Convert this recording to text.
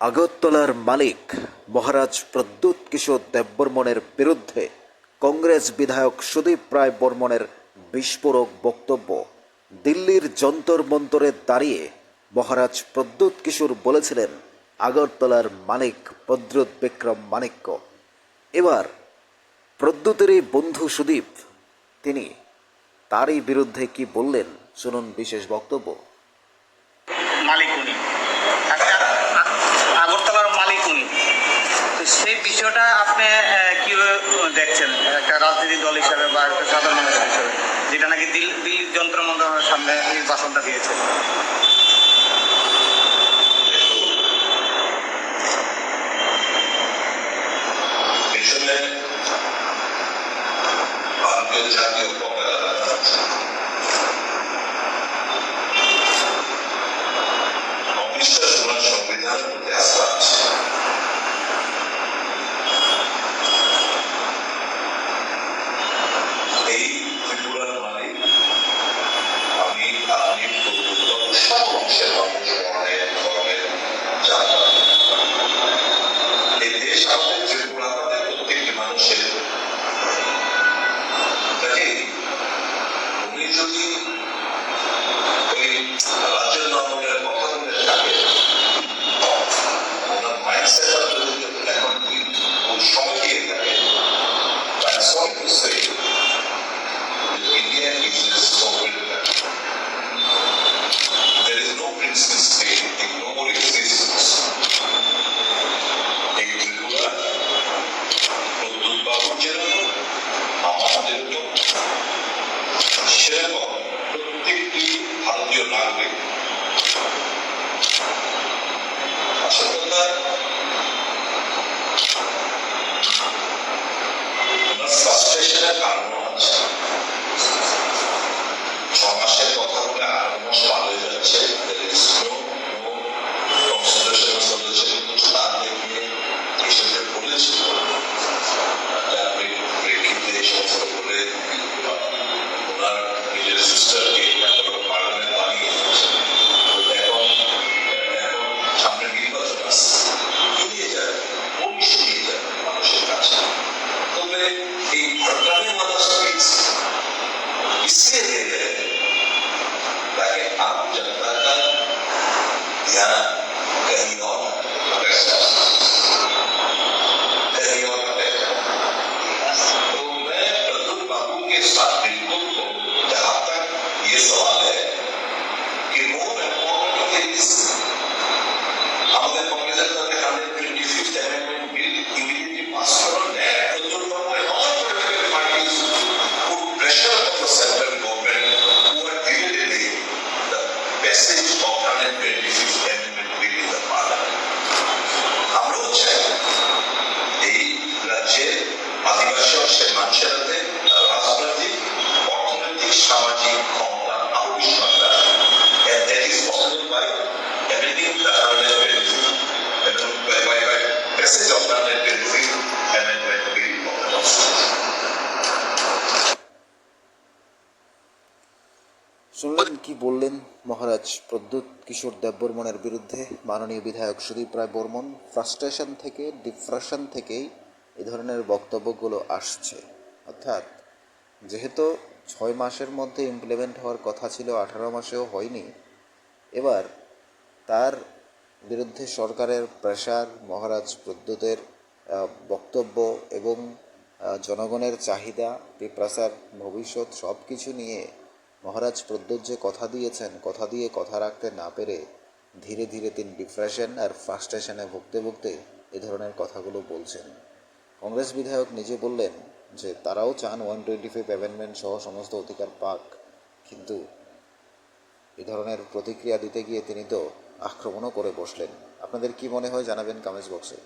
আগরতলার মালিক মহারাজ প্রদ্যুৎ কিশোর দেববর্মনের বিরুদ্ধে কংগ্রেস বিধায়ক সুদীপ রায় বর্মনের বিস্ফোরক বক্তব্য দিল্লির যন্তর মন্তরে দাঁড়িয়ে মহারাজ প্রদ্যুৎ কিশোর বলেছিলেন, আগরতলার মালিক প্রদ্যুৎ বিক্রম মাণিক্য। এবার প্রদ্যুতেরই বন্ধু সুদীপ, তিনি তারই বিরুদ্ধে কি বললেন? শুনুন বিশেষ বক্তব্য। মালিক উনি একটা আ- আগরতলার মালিক উনি তো সেই বিষয়টা আপনি কীভাবে দেখছেন? একটা রাজনৈতিক দল হিসাবে বা একটা সাধারণ মানুষ হিসাবে, যেটা নাকি দিল যন্ত্র মন্ত্রণালয়ের সামনে ভাষণটা দিয়েছে। de Stop. শুনলেন কি বললেন মহারাজ প্রদ্যুৎ কিশোর দেববর্মনের বিরুদ্ধে? মাননীয় বিধায়ক সুদীপ রায় বর্মন ফ্রাস্ট্রেশন থেকে ডিপ্রেশন থেকেই এ ধরনের বক্তব্যগুলো আসছে। অর্থাৎ, যেহেতু ছয় মাসের মধ্যে ইমপ্লিমেন্ট হওয়ার কথা ছিল, আঠারো মাসেও হয়নি, এবার তার বিরুদ্ধে সরকারের প্রেশার মহারাজ প্রদ্যুতের বক্তব্য এবং জনগণের চাহিদা পিপ্রাসার ভবিষ্যৎ সব কিছু নিয়ে মহারাজ প্রদ্যুৎ যে কথা দিয়েছেন, কথা দিয়ে কথা রাখতে না পেরে ধীরে ধীরে তিনি ডিপ্রেশন আর ফ্রাস্ট্রেশনে ভুগতে ভুগতে এ ধরনের কথাগুলো বলছেন। কংগ্রেস বিধায়ক নিজে বললেন যে, তারাও চান ওয়ান টোয়েন্টি ফাইভ অ্যামেন্ডমেন্ট সহ সমস্ত অধিকার পাক, কিন্তু এ ধরনের প্রতিক্রিয়া দিতে গিয়ে তিনি তো আক্রমণও করে বসলেন। আপনাদের কি মনে হয় জানাবেন কমেন্টস বক্সে